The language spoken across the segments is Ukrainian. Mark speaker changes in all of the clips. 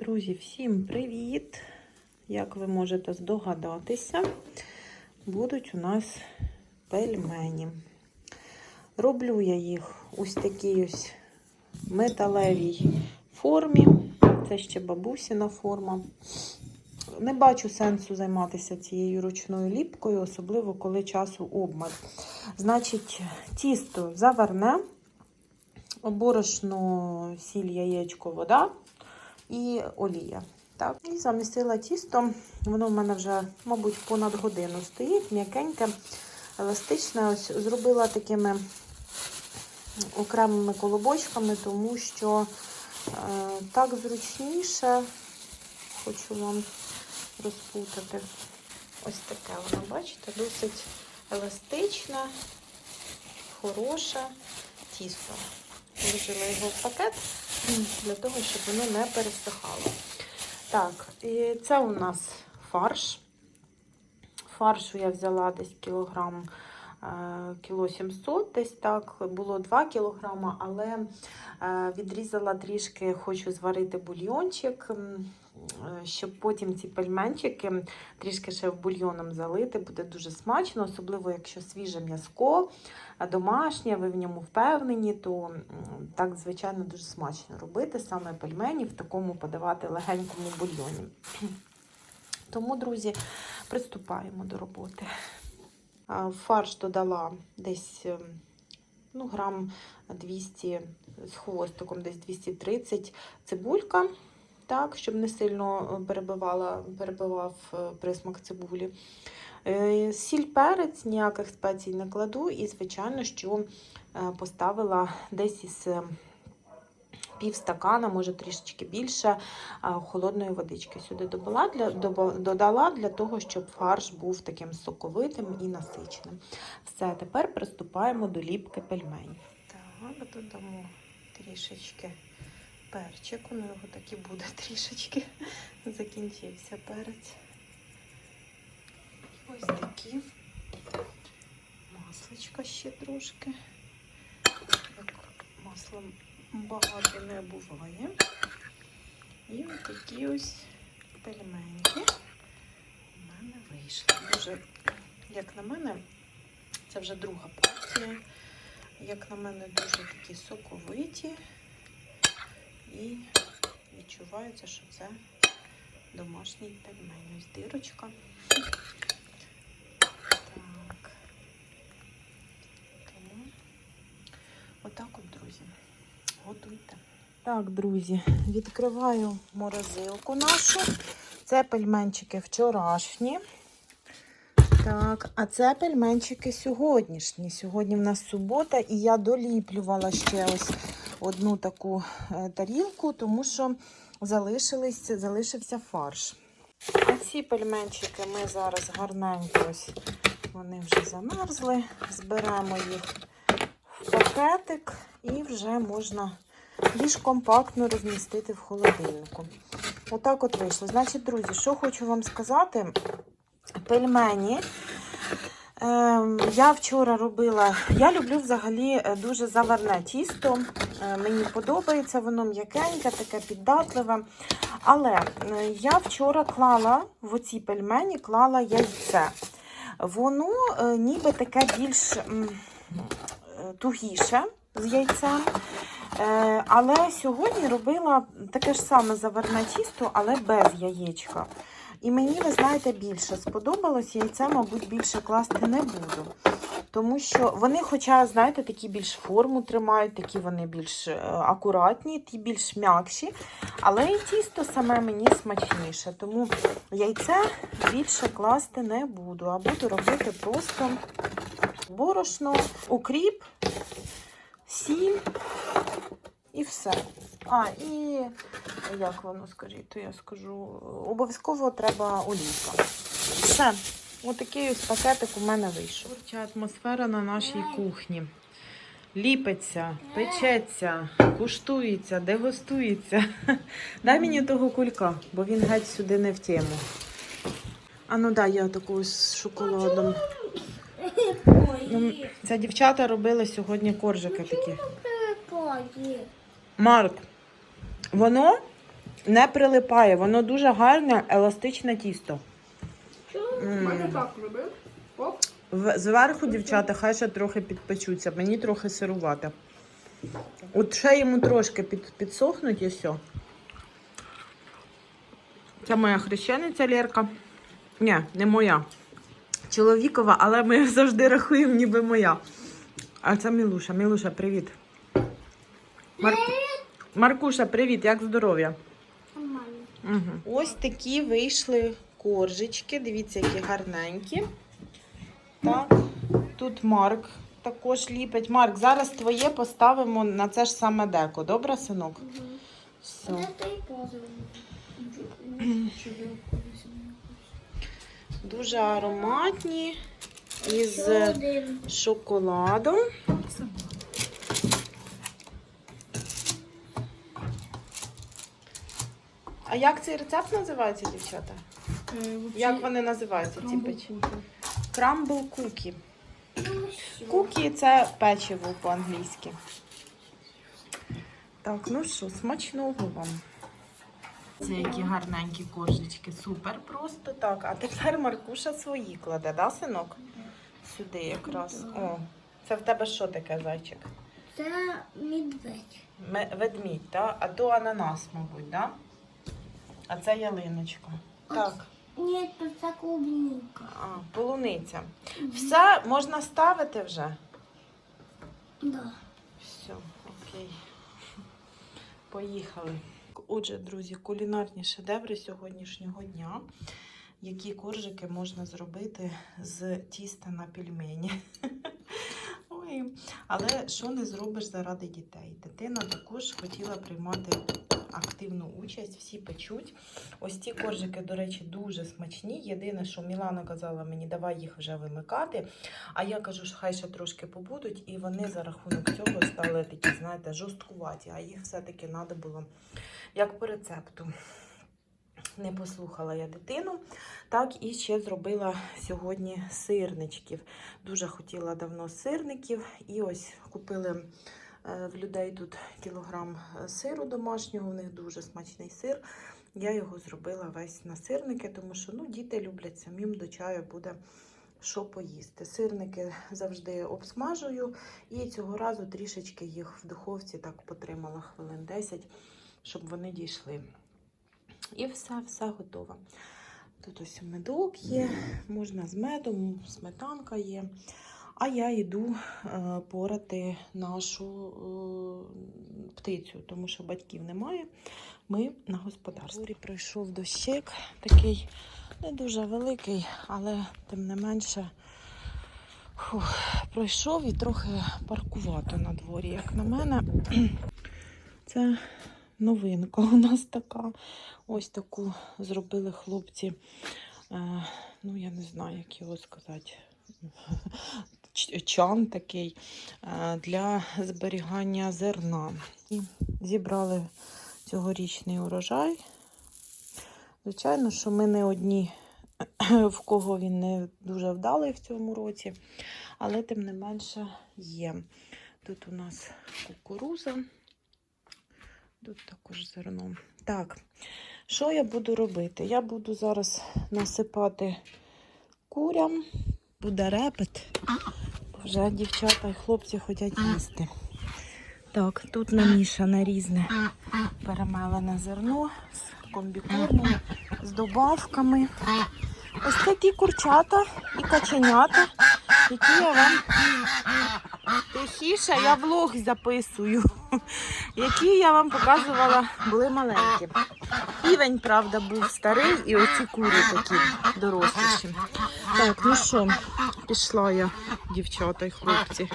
Speaker 1: Друзі, всім привіт! Як ви можете здогадатися, будуть у нас пельмені. Роблю я їх ось такій ось металевій формі. Це ще бабусіна форма. Не бачу сенсу займатися цією ручною ліпкою, особливо коли часу обмаль. Значить, тісто заверне, борошно, сіль, яєчко, вода і олія. Так. І замісила тісто. Воно в мене вже, мабуть, понад годину стоїть, м'якеньке, еластичне. Ось зробила такими окремими колобочками, тому що е, так зручніше. Хочу вам розпутати. Ось таке воно, бачите, досить еластичне, хороше тісто. Вложила його в пакет для того, щоб воно не пересихало. Так, і це у нас фарш. Фаршу я взяла десь кілограм, е, кіло 700, десь так, було 2 кілограма, але е, відрізала трішки, хочу зварити бульйончик, щоб потім ці пельменчики трішки ще в бульйоном залити, буде дуже смачно, особливо якщо свіже м'язко, а домашнє, ви в ньому впевнені, то так, звичайно, дуже смачно робити саме пельмені в такому подавати легенькому бульйоні. Тому, друзі, приступаємо до роботи. В Фарш додала десь ну, грам 200 з хвостиком, десь 230 цибулька, так, щоб не сильно перебивала, перебивав е, присмак цибулі. Е, Сіль перець, ніяких спецій не кладу, і, звичайно, що е, поставила десь із е, пів стакана, може трішечки більше холодної водички сюди додала для, додала для того, щоб фарш був таким соковитим і насиченим. Все, тепер приступаємо до ліпки пельменів. Так, додамо трішечки перчику, ну його так і буде трішечки. Закінчився перець. Ось такі. Масличка ще трошки. Як масло багато не буває. І ось такі ось пельменьки у мене вийшли. Дуже, як на мене, це вже друга партія. Як на мене, дуже такі соковиті. І відчувається, що це домашній пельмень. Ось дирочка. Так. Тому отак от, друзі. Готуйте. Так, друзі, відкриваю морозилку нашу. Це пельменчики вчорашні. Так, а це пельменчики сьогоднішні. Сьогодні в нас субота, і я доліплювала ще ось одну таку е, тарілку, тому що залишились, залишився фарш. А ці пельменчики ми зараз гарненько ось вони вже замерзли. Зберемо їх в пакетик і вже можна більш компактно розмістити в холодильнику. Отак от вийшло. Значить, друзі, що хочу вам сказати, пельмені. Ем, я вчора робила, я люблю взагалі е, дуже заварне тісто. Е, Мені подобається, воно м'якеньке, таке піддатливе. Але е, я вчора клала в оці пельмені клала яйце. Воно ніби таке більш тугіше з яйцем. Але сьогодні робила таке ж саме заварне тісто, але без яєчка. І мені, ви знаєте, більше сподобалось. Яйце, мабуть, більше класти не буду. Тому що вони, хоча, знаєте, такі більш форму тримають, такі вони більш е, акуратні, ті більш м'якші. Але і тісто саме мені смачніше. Тому яйце більше класти не буду, а буду робити просто борошно, укріп, сіль і все. А, і як воно скажіть, то я скажу, обов'язково треба олійка. Все. Отакий ось пакетик у мене вийшов. Творча атмосфера на нашій кухні. Ліпиться, печеться, куштується, дегустується. Дай мені того кулька, бо він геть сюди не в тему. А ну дай я таку з шоколадом. Ну, це дівчата робили сьогодні коржики такі. Марк, воно не прилипає. Воно дуже гарне, еластичне тісто.
Speaker 2: Мене так робив. Оп.
Speaker 1: В- Зверху, дівчата, хай ще трохи підпечуться. Мені трохи сирувати. От ще йому трошки під, підсохнуть і все. Це моя хрещениця Лєрка. Ні, не моя. Чоловікова, але ми завжди рахуємо, ніби моя. А це Мілуша. Мілуша, привіт. Мар... Маркуша, привіт, як здоров'я? Угу. Ось такі вийшли коржички. Дивіться, які гарненькі. Так, тут Марк також ліпить. Марк, зараз твоє поставимо на це ж саме деко. Добре, синок? Все. Дуже ароматні із шоколадом. А як цей рецепт називається, дівчата? Як вони називаються, ці печі? Крамбл кукі. Кукі це печиво по-англійськи. Так, ну що, смачного вам. Це які гарненькі коржечки. Супер просто так. А тепер Маркуша свої кладе, да, синок? Сюди якраз. О, це в тебе що таке, зайчик?
Speaker 3: Це медведь.
Speaker 1: Ме- Ведмідь, так? А то ананас, мабуть, да? А це ялиночка. Так.
Speaker 3: Ні, то це клубника.
Speaker 1: А, полуниця. Все, можна ставити вже.
Speaker 3: Да.
Speaker 1: Все, окей. Поїхали. Отже, друзі, кулінарні шедеври сьогоднішнього дня. Які коржики можна зробити з тіста на пельмені. Ой, але що не зробиш заради дітей? Дитина також хотіла приймати активну участь, всі печуть. Ось ці коржики, до речі, дуже смачні. Єдине, що Мілана казала мені, давай їх вже вимикати. А я кажу, що хай ще трошки побудуть, і вони за рахунок цього стали такі, знаєте, жорсткуваті, а їх все-таки треба було як по рецепту. Не послухала я дитину. Так, і ще зробила сьогодні сирничків. Дуже хотіла давно сирників. І ось купили в людей тут кілограм е, сиру домашнього, у них дуже смачний сир. Я його зробила весь на сирники, тому що ну, діти люблять самим до чаю буде що поїсти. Сирники завжди обсмажую, і цього разу трішечки їх в духовці так потримала хвилин 10, щоб вони дійшли. І все, все готово. Тут ось медок є, можна з медом, сметанка є. А я йду е, порати нашу е, птицю, тому що батьків немає. Ми на господарстві. Прийшов дощик, такий не дуже великий, але тим не менше фух, пройшов і трохи паркувато на дворі, як на мене. Це новинка у нас така. Ось таку зробили хлопці. Е, ну, я не знаю, як його сказати. Чан такий е, для зберігання зерна. І зібрали цьогорічний урожай. Звичайно, що ми не одні, в кого він не дуже вдалий в цьому році, але тим не менше є. Тут у нас кукуруза, тут також зерно. Так, що я буду робити? Я буду зараз насипати курям, буде репет. Вже дівчата і хлопці хочуть їсти. Так, тут намішане різне перемелене зерно з комбікормом, з добавками. Ось такі курчата і каченята, які я вам тихіше, я влог записую, які я вам показувала, були маленькі. Півень, правда, був старий, і оці курі такі доросліші. Так, ну що, пішла я, дівчата і хлопці.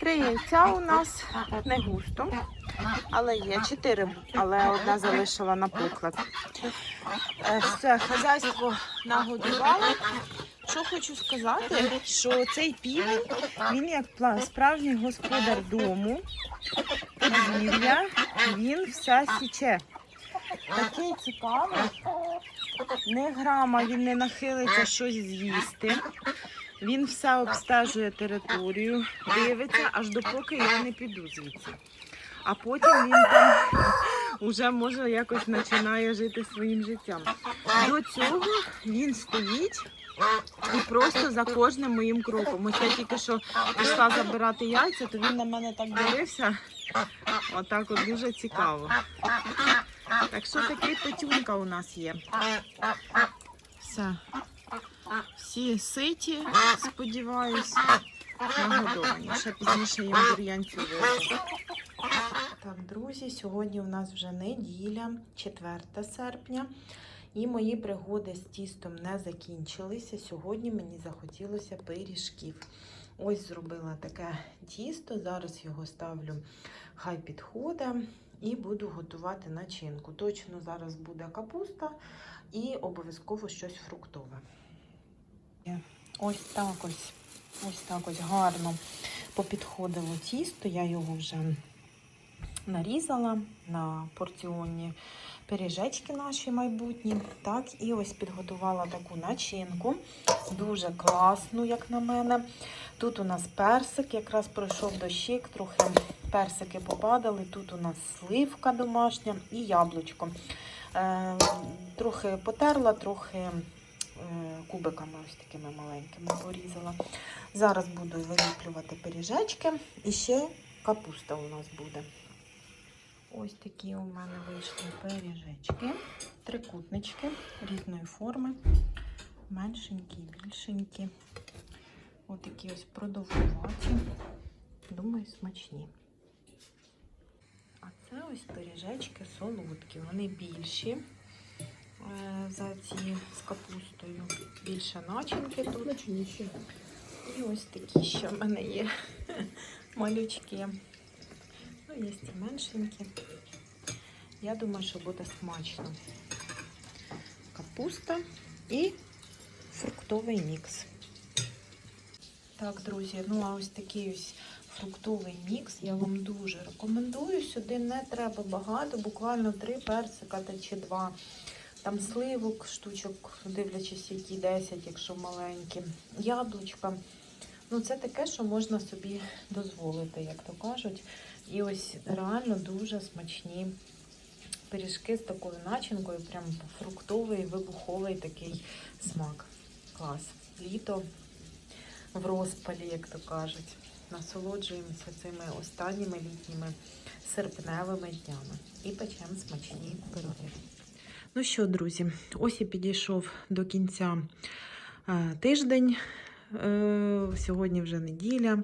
Speaker 1: Три яйця у нас не густо, але є чотири, але одна залишила на поклад. Е, Все, хазяйство нагодувало. Що хочу сказати, що цей півень, він як справжній господар дому, подвір'я, він все січе. Такий цікавий, не грама, він не нахилиться щось з'їсти. Він все обстежує територію, дивиться, аж допоки я не піду звідси. А потім він там вже може якось починає жити своїм життям. До цього він стоїть і просто за кожним моїм кроком. Ось я тільки що пішла забирати яйця, то він на мене так дивився. Отак от дуже цікаво. Так що такий петюнка у нас є. Все. Всі ситі, сподіваюсь, нагодовані. Ще пізніше їм бур'янцю. Так, друзі, сьогодні у нас вже неділя, 4 серпня. І мої пригоди з тістом не закінчилися. Сьогодні мені захотілося пиріжків. Ось зробила таке тісто. Зараз його ставлю, хай підходить, і буду готувати начинку. Точно зараз буде капуста і обов'язково щось фруктове. Ось так ось, ось так ось гарно попідходило тісто. Я його вже нарізала на порціонні пиріжечки наші майбутні. Так, і ось підготувала таку начинку. Дуже класну, як на мене. Тут у нас персик, якраз пройшов дощик, трохи персики попадали. Тут у нас сливка домашня і яблучко. Е, трохи потерла, трохи е, кубиками ось такими маленькими порізала. Зараз буду виліплювати пиріжечки і ще капуста у нас буде. Ось такі у мене вийшли пиріжечки, трикутнички різної форми, меншенькі, більшенькі. Ось такі ось продовгуваті. Думаю, смачні. А це ось пиріжечки солодкі. Вони більші е, за ці з капустою. Більше начинки тут. І ось такі ще в мене є малючки. Є і меншенькі. Я думаю, що буде смачно. Капуста і фруктовий мікс. Так, друзі, ну а ось такий ось фруктовий мікс я вам дуже рекомендую. Сюди не треба багато, буквально три персика та чи два. Там сливок, штучок, дивлячись, які 10, якщо маленькі, яблучка. Ну, це таке, що можна собі дозволити, як то кажуть. І ось реально дуже смачні пиріжки з такою начинкою, прям фруктовий, вибуховий такий смак. Клас. Літо в розпалі, як то кажуть. Насолоджуємося цими останніми літніми серпневими днями і печемо смачні пироги. Ну що, друзі, ось і підійшов до кінця е, тиждень. Е, Сьогодні вже неділя.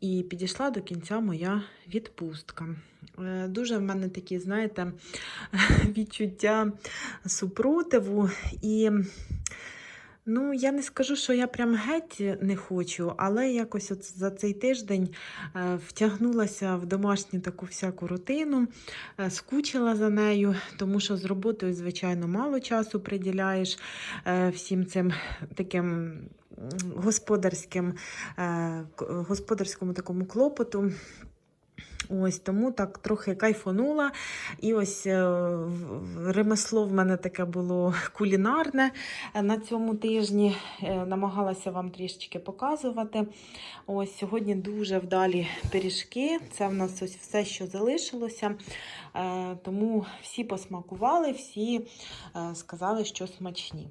Speaker 1: І підійшла до кінця моя відпустка. Е, Дуже в мене такі, знаєте, відчуття супротиву. І ну, я не скажу, що я прям геть не хочу, але якось от за цей тиждень е, втягнулася в домашню таку всяку рутину, е, скучила за нею, тому що з роботою, звичайно, мало часу приділяєш всім цим таким господарським, е, господарському такому клопоту. Ось тому так трохи кайфонула. І ось е, ремесло в мене таке було кулінарне на цьому тижні. Е, Намагалася вам трішечки показувати. Ось сьогодні дуже вдалі пиріжки. Це в нас ось все, що залишилося. Тому всі посмакували, всі сказали, що смачні.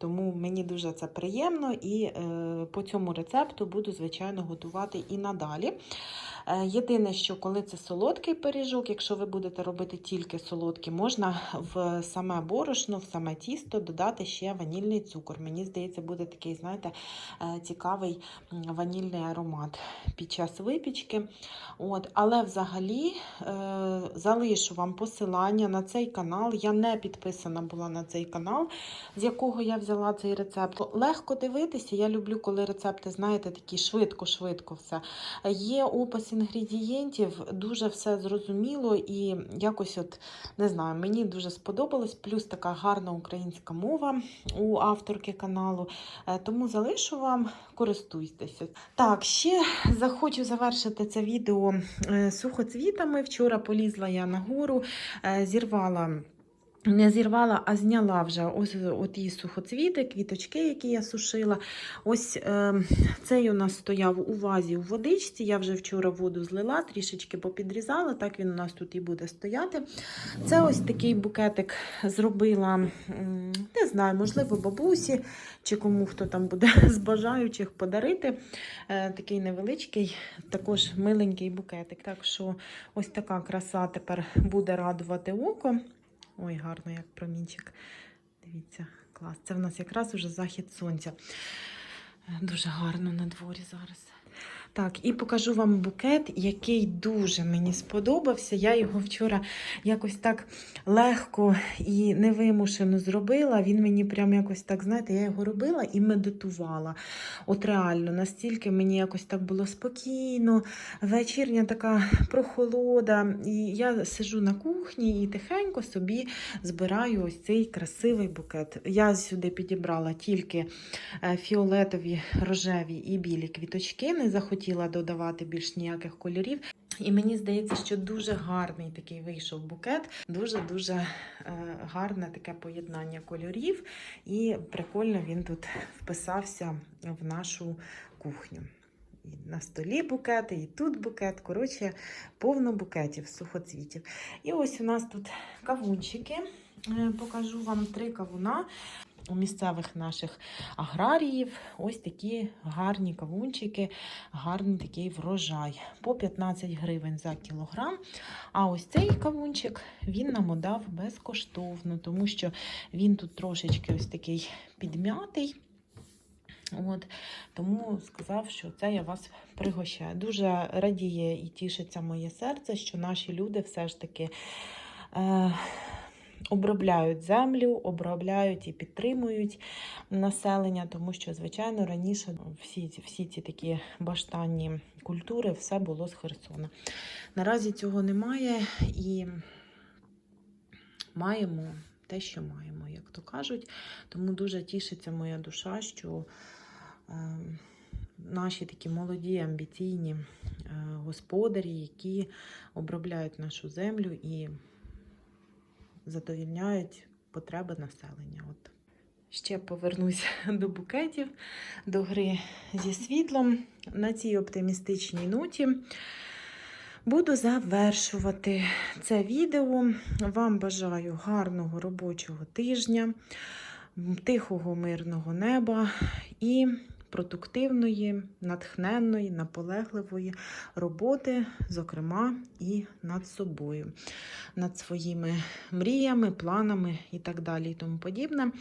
Speaker 1: Тому мені дуже це приємно і е, по цьому рецепту буду, звичайно, готувати і надалі. Е, єдине, що коли це солодкий пиріжок, якщо ви будете робити тільки солодкий, можна в саме борошно, в саме тісто додати ще ванільний цукор. Мені здається, буде такий, знаєте, е, цікавий ванільний аромат під час випічки. От, але взагалі е, залишу вам посилання на цей канал. Я не підписана була на цей канал з якого я взяла цей рецепт. Легко дивитися. Я люблю, коли рецепти, знаєте, такі швидко-швидко все. Є опис інгредієнтів, дуже все зрозуміло і якось, от не знаю, мені дуже сподобалось. Плюс така гарна українська мова у авторки каналу. Е, Тому залишу вам, користуйтеся. Так, ще захочу завершити це відео е, сухоцвітами. Вчора полізла я на гору, е, зірвала Не зірвала, а зняла вже ось оті сухоцвіти, квіточки, які я сушила. Ось е, цей у нас стояв у вазі у водичці. Я вже вчора воду злила, трішечки попідрізала, так він у нас тут і буде стояти. Це ось такий букетик зробила, не знаю, можливо, бабусі чи кому хто там буде з бажаючих подарити. Е, такий невеличкий, також миленький букетик. Так що ось така краса тепер буде радувати око. Ой, гарно, як промінчик. Дивіться, клас. Це в нас якраз уже захід сонця. Дуже гарно на дворі зараз. Так, і покажу вам букет, який дуже мені сподобався. Я його вчора якось так легко і невимушено зробила. Він мені прям якось так, знаєте, я його робила і медитувала. От реально, настільки мені якось так було спокійно, вечірня така прохолода. І я сижу на кухні і тихенько собі збираю ось цей красивий букет. Я сюди підібрала тільки е, фіолетові, рожеві і білі квіточки. Не захотіла додавати більш ніяких кольорів. І мені здається, що дуже гарний такий вийшов букет. Дуже-дуже е, гарне таке поєднання кольорів. І прикольно він тут вписався в нашу кухню. І на столі букети, і тут букет. Коротше, повно букетів, сухоцвітів. І ось у нас тут кавунчики. Е, Покажу вам три кавуна у місцевих наших аграріїв. Ось такі гарні кавунчики, гарний такий врожай. По 15 гривень за кілограм. А ось цей кавунчик він нам удав безкоштовно, тому що він тут трошечки ось такий підмятий. От, тому сказав, що це я вас пригощаю. Дуже радіє і тішиться моє серце, що наші люди все ж таки е, обробляють землю, обробляють і підтримують населення, тому що, звичайно, раніше всі, всі ці такі баштанні культури все було з Херсона. Наразі цього немає і маємо те, що маємо, як то кажуть. Тому дуже тішиться моя душа, що е, наші такі молоді, амбіційні е, господарі, які обробляють нашу землю і задовільняють потреби населення. От. Ще повернусь до букетів, до гри зі світлом. На цій оптимістичній ноті буду завершувати це відео. Вам бажаю гарного робочого тижня, тихого мирного неба і продуктивної, натхненної, наполегливої роботи, зокрема, і над собою, над своїми мріями, планами і так далі, і тому подібне.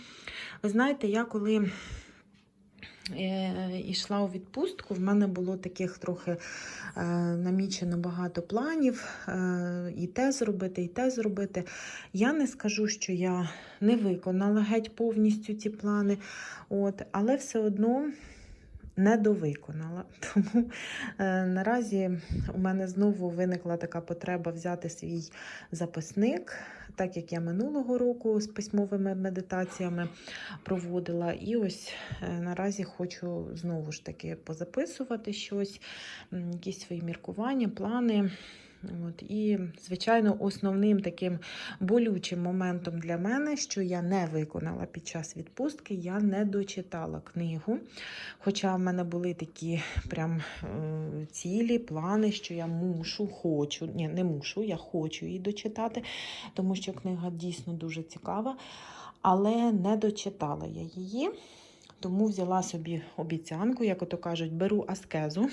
Speaker 1: Ви знаєте, я коли е, йшла у відпустку, в мене було таких трохи е, намічено багато планів, е, і те зробити, і те зробити. Я не скажу, що я не виконала геть повністю ці плани, от, але все одно не довиконала. Тому е, наразі у мене знову виникла така потреба взяти свій записник, так як я минулого року з письмовими медитаціями проводила. І ось е, наразі хочу знову ж таки позаписувати щось, якісь свої міркування, плани. От, і, звичайно, основним таким болючим моментом для мене, що я не виконала під час відпустки, я не дочитала книгу. Хоча в мене були такі прям е, цілі, плани, що я мушу, хочу, ні, не мушу, я хочу її дочитати, тому що книга дійсно дуже цікава, але не дочитала я її. Тому взяла собі обіцянку, як ото кажуть, беру аскезу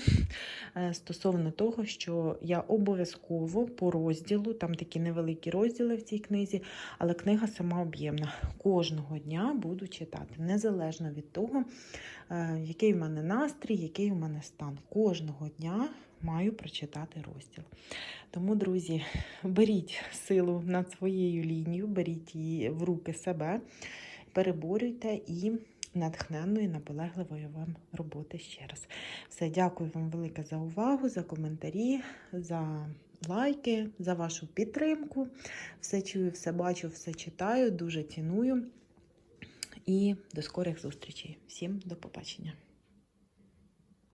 Speaker 1: е, стосовно того, що я обов'язково по розділу, там такі невеликі розділи в цій книзі, але книга сама об'ємна. Кожного дня буду читати, незалежно від того, е, який в мене настрій, який у мене стан. Кожного дня маю прочитати розділ. Тому, друзі, беріть силу над своєю лінією, беріть її в руки себе, переборюйте і натхненної, наполегливої вам роботи ще раз. Все, дякую вам велике за увагу, за коментарі, за лайки, за вашу підтримку. Все чую, все бачу, все читаю, дуже ціную. І до скорих зустрічей. Всім до побачення!